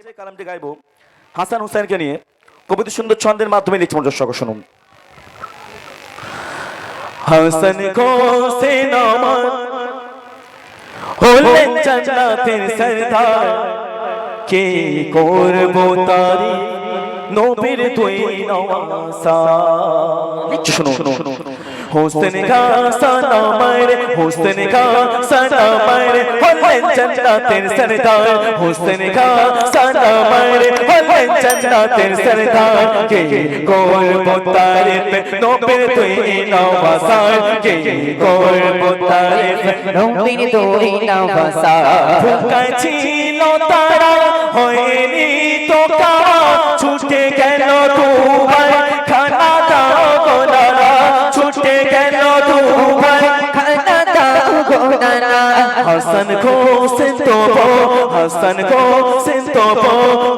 এবার কালামটি গাইবো। হাসান হুসেনকে নিয়ে কবিতা সুন্দর ছন্দের মাধ্যমে লিখছে মনোযোগ সহ শুনুন। হাসান হোসেন আমার হলেন জান্নাতের সরদার। কে করব তারি নবীর তুই নওয়াসা? লিখছে শুনুন। হোসেন হাসান আমার হোসেন হাসান আমার হলেন জান্নাতের সরদার হোসেন হাসান আমার হলেন জান্নাতের সরদার কে করব তারিফ নবীর তুই নওয়াসা কে করব তারিফ নবীর তুই নওয়াসা ভুকায় ছিল তারা হয়নি তো কারা ছুটে গেল দুবাই খানা হাসান হোসেন তো হাসান হোসেন তো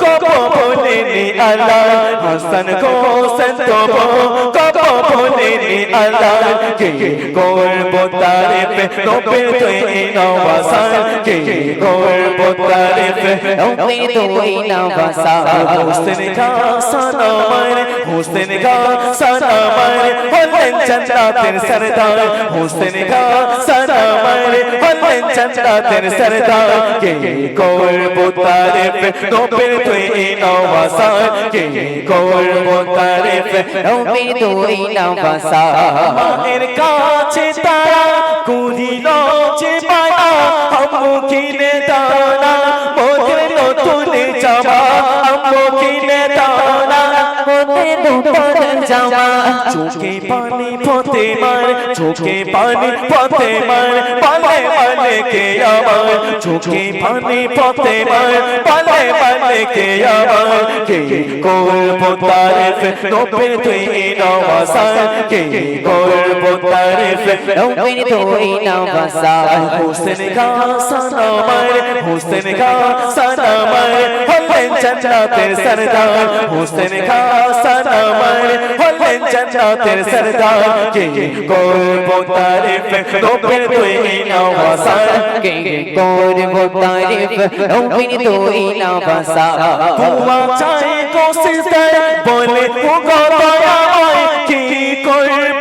কব বলে নি আল্লাহ হাসান হোসেন তো কব বলে নি আল্লাহ কে করব তারিফ নবে তুই নওয়াসা কে করব তারিফ নবীর তুই নওয়াসা হোসেন হাসান আমার হোসেন হাসান আমার হলেন জান্নাতের সরদার হোসেন হাসান আমার হলেন জান্নাতের সরদার কে করব তারিফ নবে তুই নওয়াসা কে করব তারিফ নবীর তুই নওয়াসা মায়ের কাছে তারা কুড়িল যে পানা আম্মু কিনে দানা মোদের নতুন জামা আম্মু কিনে দানা মোদের নূতন জামা চোখে পানি পথে মার চোখে পানি পথে মার পালে পালে কে আমার চোখে পানি পথে মার পালে পালে কে আমার কে করব তারিফ নবে তুই নওয়াসা কে করব তারিফ নবীর তুই নওয়াসা হোসেন হাসান আমার হোসেন হাসান আমার হলেন জান্নাতের সরদার। হোসেন হাসান আমার হলেন জান্নাতের সরদার। কে করব তারিফ? নবে তুই নওয়াসা কে করব তারিফ? নবীর তুই নওয়াসা তুয়া চাই কোসিস্তার বলে ও গদয়াময় কি করব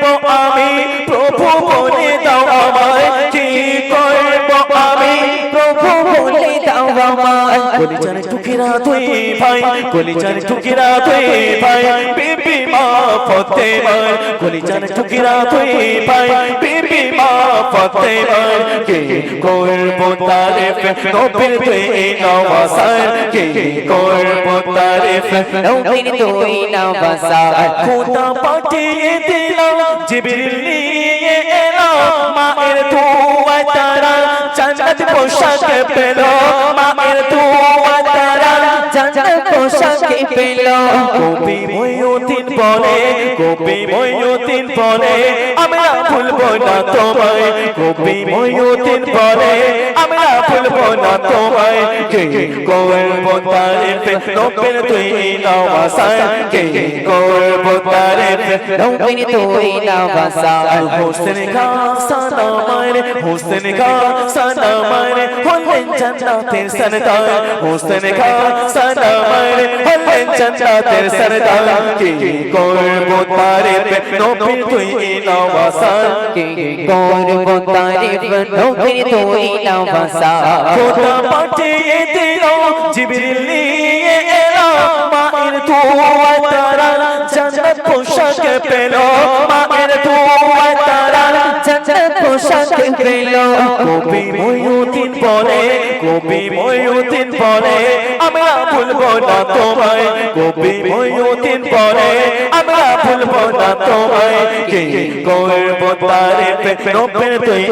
আমায় কলিজার টুকিরা তুই ভাই কলিজার টুকিরা তুই ভাই বিবি মা ফতে মার কলিজার টুকিরা তুই ভাই বিবি মা ফতে কে করব তারিফ নবীর তুই নওয়াসার কে করব তারিফ নবীর তুই নওয়াসা খোদা পাঠিয়ে দিলাম জিবরিল নিয়ে এলো মায়ের তারা জান্নাত পোশাক পেল মায়ের তারা জান্নাত পোশাকে পেল। কবি ময়ুদ্দিন বলে কবি ময়ুদ্দিন বলে আমরা ভুলবো না তোমায়। কবি ময়ুদ্দিন বলে আমরা ভুলবো না তোমায়। কে করব তারিফ নবের তুই নওয়াসা কে করব তারিফ নবীর তুই নওয়াসা হোসেন হাসান আমার হোসেন হাসান আমার হলেন জান্নাতের সরদার। হোসেন হাসান আমার হলেন জান্নাতের সরদার কি করব তারিফ, নবী তুই নওয়াসা কে তারা পোশাক পেল তারা কবি ময়ুদ্দিন বলে, কবি ময়ুদ্দিন বলে ভুলবো না তোমায় কবি বলে আমরা না তোমায়। কে করব নবে তুই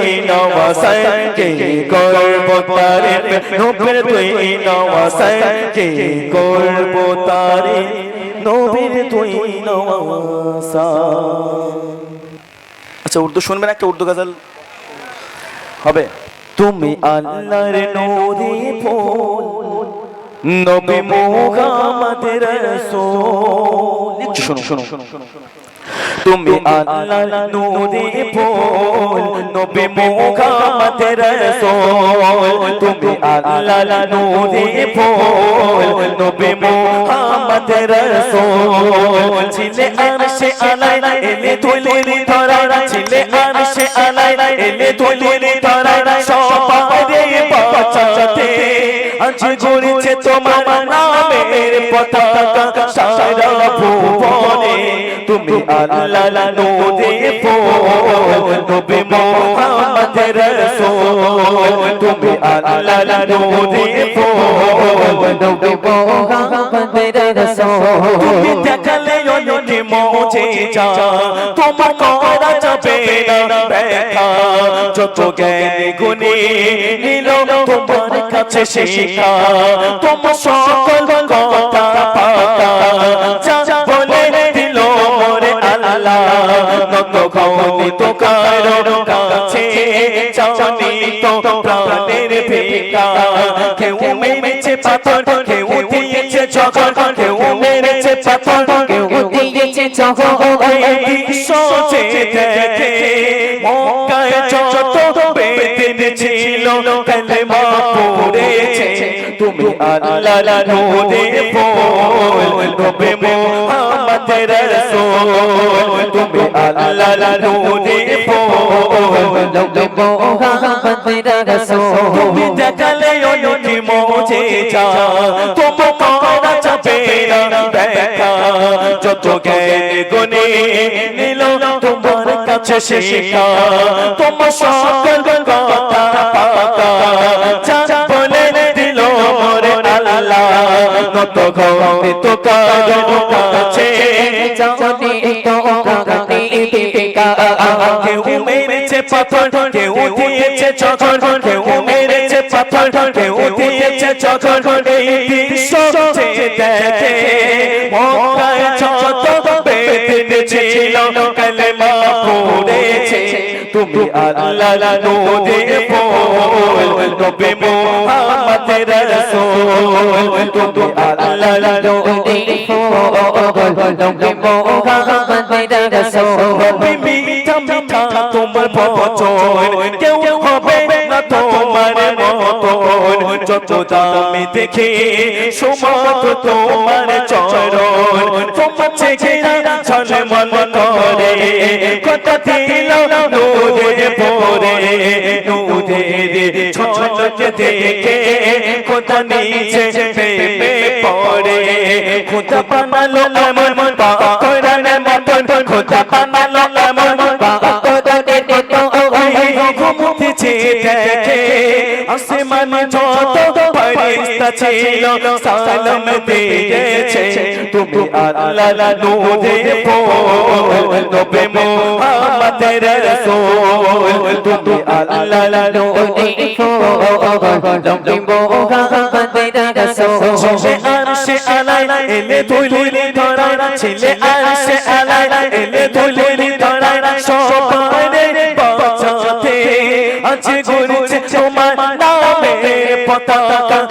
কে করব তারিফ নবে তুই কে করব নবীর তুই আচ্ছা উর্দু শুনবেন একটা উর্দু গজল? হবে। তুমি আল্লাহর নূরে ফুল নবী মুহাম্মদ রাসূল। শুনো শুনো তুমি আল্লাহ নূরে ফুল নবী মুহাম্মদ রাসূল। তুমি আল্লাহ নূরে ফুল নবী মুহাম্মদ রাসূল। ছিলে আরশে আলাই এলে তুলে ধরা ছিলে আরশে আলাই এলে ধরা গড়েছে তোমার নামের পতাকা সারা ভুবনে। তুমি আল্লাহ নূরে ফুল নবী তুমি আল্লাহ নূরে ফুল নবী মোহাম্মদ তুমি দেখালে যা তোমার করা যাবে না। দেখা যত জ্ঞানে গুণে নিল তোমার কাছে শিখা। তোমার সকল কথা দিয়েছে সোচে দেখে মক্কায় যত বেদিন ছিল কালেমা পড়েছে তুমি আল্লাহ নূরে ফুল নবী মুহাম্মদ রাসূল তুমি আল্লাহ নূরে ফুল নবী মোহাম্মদ রাসূল তুমি দেখালে অনেকে মজে যা তোমার করা যত জ্ঞান গুণে নিল, তোমার কাছে শিখা তোমার সকল কথা নত গৌরে তো কাছে। চাওনি তো কানে পিকা কেউ মেরেছে পাথর, কেউ দিয়েছে চকর। কেউ মেরেছে পাথর, কেউ দিয়েছে চকর। এই দৃশ্য তুমি আল্লাহ নূরে ফুল নবী মুহাম্মদ রাসূল। তুমি আল্লাহ নূরে হবে মিঠা মিঠা তোমার বচন কেউ হবে না তোমার মতন। যত দামি দেখে সমাত তোমার চরণ। তোমার চেহারা ছলে মন করে। কথা দিল নূরে পরে ছলক দেখে কথা নিচে প্রেমে পড়ে। খোদা বানালো এমন পাকরানের মতন, খোদা বানালো এমন ঘুমুতেছে দেখে। আসমান যত ফেরেশতা ছিল সালাম দিয়েছে। তুমি আল্লাহ নূরে ফুল নবী মুহাম্মদ রাসূল। তুমি আল্লাহ নূরে ছেলে আরশে আলাই এলে তুলে ধরাই ছেলে আরশে আলাই এলে তুলে পতাকা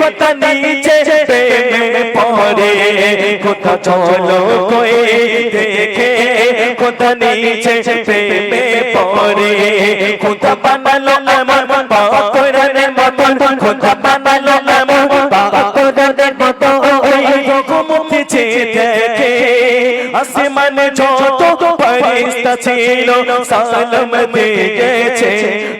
কথা নিচে প্রেমে পড়ে কথা চলো কয়ে দেখে কথা নিচে প্রেমে পড়ে কথা বানালো এমন পাকরানের মতন কথা বানালো এমন পাকরানের মতন ওই রকমতেছে দেখে আসমানে যত ফেরেশতা ছিল সালাম দিয়েছে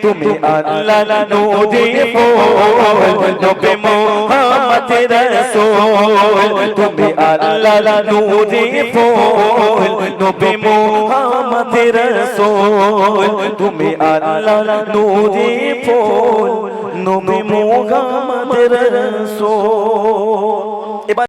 তুমি আল্লাহ নূরে ফুল নবী মুহাম্মদ রাসূল তুমি আল্লাহ নূরে ফুল নবী মুহাম্মদ রাসূল তুমি আল্লাহ নূরে ফুল নবী মুহাম্মদ রাসূল